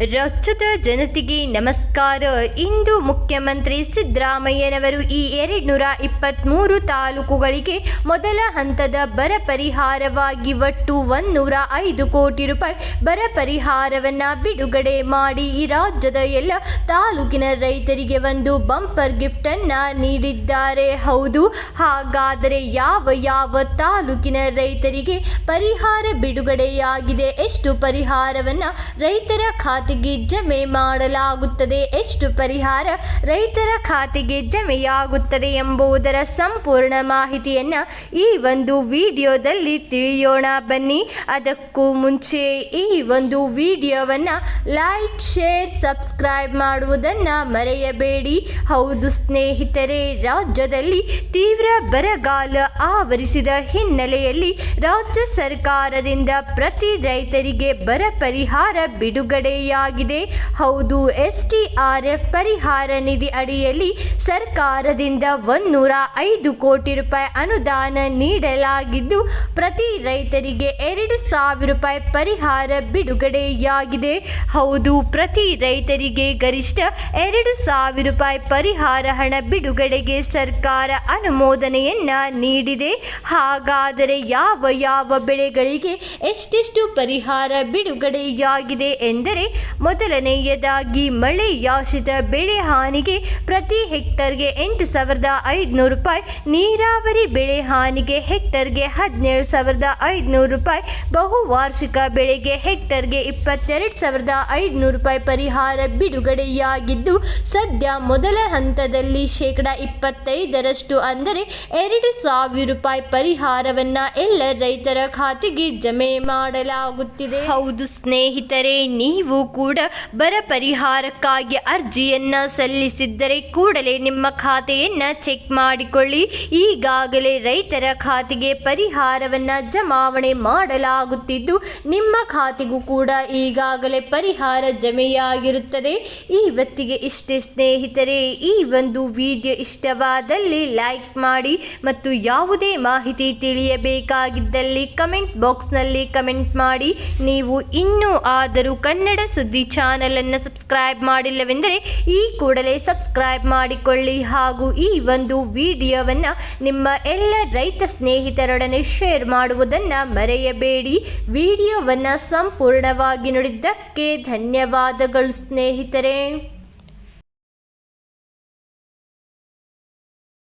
ರಾಜ್ಯದ ಜನತೆಗೆ ನಮಸ್ಕಾರ. ಇಂದು ಮುಖ್ಯಮಂತ್ರಿ ಸಿದ್ದರಾಮಯ್ಯನವರು ಈ ಎರಡುನೂರ ಇಪ್ಪತ್ತ್ಮೂರು ತಾಲೂಕುಗಳಿಗೆ ಮೊದಲ ಹಂತದ ಬರ ಪರಿಹಾರವಾಗಿ ಒಟ್ಟು ಒಂದೂರ ಐದು ಕೋಟಿ ರೂಪಾಯಿ ಬರ ಪರಿಹಾರವನ್ನು ಬಿಡುಗಡೆ ಮಾಡಿ ಈ ರಾಜ್ಯದ ಎಲ್ಲ ತಾಲೂಕಿನ ರೈತರಿಗೆ ಒಂದು ಬಂಪರ್ ಗಿಫ್ಟನ್ನು ನೀಡಿದ್ದಾರೆ. ಹೌದು, ಹಾಗಾದರೆ ಯಾವ ಯಾವ ತಾಲೂಕಿನ ರೈತರಿಗೆ ಪರಿಹಾರ ಬಿಡುಗಡೆಯಾಗಿದೆ? ಎಷ್ಟು ಪರಿಹಾರವನ್ನು ರೈತರ ಖಾತೆಗೆ ಜಮೆ ಮಾಡಲಾಗುತ್ತದೆ. ಎಷ್ಟು ಪರಿಹಾರ ರೈತರ ಖಾತೆಗೆ ಜಮೆಯಾಗುತ್ತದೆ ಎಂಬುದರ ಸಂಪೂರ್ಣ ಮಾಹಿತಿಯನ್ನು ಈ ಒಂದು ವಿಡಿಯೋದಲ್ಲಿ ತಿಳಿಯೋಣ. ಬನ್ನಿ, ಅದಕ್ಕೂ ಮುಂಚೆ ಈ ಒಂದು ವಿಡಿಯೋವನ್ನು ಲೈಕ್, ಶೇರ್, ಸಬ್ಸ್ಕ್ರೈಬ್ ಮಾಡುವುದನ್ನು ಮರೆಯಬೇಡಿ. ಹೌದು ಸ್ನೇಹಿತರೆ, ರಾಜ್ಯದಲ್ಲಿ ತೀವ್ರ ಬರಗಾಲ ಆವರಿಸಿದ ಹಿನ್ನೆಲೆಯಲ್ಲಿ ರಾಜ್ಯ ಸರ್ಕಾರದಿಂದ ಪ್ರತಿ ರೈತರಿಗೆ ಬರ ಪರಿಹಾರ ಬಿಡುಗಡೆಯಾಗಿದೆ ಹೌದು ಎಸ್ ಪರಿಹಾರ ನಿಧಿ ಅಡಿಯಲ್ಲಿ ಸರ್ಕಾರದಿಂದ ಒಂದೂರ ಐದು ಕೋಟಿ ರೂಪಾಯಿ ಅನುದಾನ ನೀಡಲಾಗಿದ್ದು, ಪ್ರತಿ ರೈತರಿಗೆ ಎರಡು ಸಾವಿರ ರೂಪಾಯಿ ಪರಿಹಾರ ಬಿಡುಗಡೆಯಾಗಿದೆ. ಹೌದು, ಪ್ರತಿ ರೈತರಿಗೆ ಗರಿಷ್ಠ ಎರಡು ಸಾವಿರ ರೂಪಾಯಿ ಪರಿಹಾರ ಹಣ ಬಿಡುಗಡೆಗೆ ಸರ್ಕಾರ ಅನುಮೋದನೆಯನ್ನ ನೀಡಿದೆ. ಹಾಗಾದರೆ ಯಾವ ಯಾವ ಬೆಳೆಗಳಿಗೆ ಎಷ್ಟೆಷ್ಟು ಪರಿಹಾರ ಬಿಡುಗಡೆಯಾಗಿದೆ ಎಂದರೆ ಮೊದಲನೆಯದಾಗಿ ಮಳೆಯಾಶ್ರಿತ ಬೆಳೆ ಹಾನಿಗೆ ಪ್ರತಿ ಹೆಕ್ಟರ್ಗೆ ಎಂಟು ಸಾವಿರದ ಐದುನೂರು ರೂಪಾಯಿ, ನೀರಾವರಿ ಬೆಳೆ ಹಾನಿಗೆ ಹೆಕ್ಟರ್ಗೆ ಹದಿನೇಳು ಸಾವಿರದ ಐದುನೂರು ರೂಪಾಯಿ, ಬಹುವಾರ್ಷಿಕ ಬೆಳೆಗೆ ಹೆಕ್ಟರ್ಗೆ ಇಪ್ಪತ್ತೆರಡು ಸಾವಿರದ ಐದುನೂರು ರೂಪಾಯಿ ಪರಿಹಾರ ಬಿಡುಗಡೆಯಾಗಿದ್ದು, ಸದ್ಯ ಮೊದಲ ಹಂತದಲ್ಲಿ ಶೇಕಡ ಇಪ್ಪತ್ತೈದರಷ್ಟು ಅಂದರೆ ಎರಡು ಸಾವಿರ ರೂಪಾಯಿ ಪರಿಹಾರವನ್ನು ಎಲ್ಲ ರೈತರ ಖಾತೆಗೆ ಜಮೆ ಮಾಡಲಾಗುತ್ತಿದೆ. ಹೌದು ಸ್ನೇಹಿತರೆ, ನೀವು ಕೂಡ ಬರ ಪರಿಹಾರಕ್ಕಾಗಿ ಅರ್ಜಿಯನ್ನ ಸಲ್ಲಿಸಿದ್ದರೆ ಕೂಡಲೇ ನಿಮ್ಮ ಖಾತೆಯನ್ನ ಚೆಕ್ ಮಾಡಿಕೊಳ್ಳಿ. ಈಗಾಗಲೇ ರೈತರ ಖಾತೆಗೆ ಪರಿಹಾರವನ್ನ ಜಮಾವಣೆ ಮಾಡಲಾಗುತ್ತಿದ್ದು, ನಿಮ್ಮ ಖಾತೆಗೂ ಕೂಡ ಈಗಾಗಲೇ ಪರಿಹಾರ ಜಮೆಯಾಗಿರುತ್ತದೆ. ಇವತ್ತಿಗೆ ಇಷ್ಟೇ ಸ್ನೇಹಿತರೆ, ಈ ಒಂದು ವಿಡಿಯೋ ಇಷ್ಟವಾದಲ್ಲಿ ಲೈಕ್ ಮಾಡಿ ಮತ್ತು ಯಾವುದೇ ಮಾಹಿತಿ ತಿಳಿಯಬೇಕಾಗಿದ್ದಲ್ಲಿ ಕಮೆಂಟ್ ಬಾಕ್ಸ್ನಲ್ಲಿ ಕಮೆಂಟ್ ಮಾಡಿ. ನೀವು ಇನ್ನೂ ಆದರೂ ಕನ್ನಡ ಸುದ್ದಿ ಚಾನಲನ್ನು ಸಬ್ಸ್ಕ್ರೈಬ್ ಮಾಡಿಲ್ಲವೆಂದರೆ ಈ ಕೂಡಲೇ ಸಬ್ಸ್ಕ್ರೈಬ್ ಮಾಡಿಕೊಳ್ಳಿ ಹಾಗೂ ಈ ಒಂದು ವಿಡಿಯೋವನ್ನು ನಿಮ್ಮ ಎಲ್ಲ ರೈತ ಸ್ನೇಹಿತರೊಡನೆ ಶೇರ್ ಮಾಡುವುದನ್ನು ಮರೆಯಬೇಡಿ. ವಿಡಿಯೋವನ್ನು ಸಂಪೂರ್ಣವಾಗಿ ನೋಡಿದ್ದಕ್ಕೆ ಧನ್ಯವಾದಗಳು ಸ್ನೇಹಿತರೆ.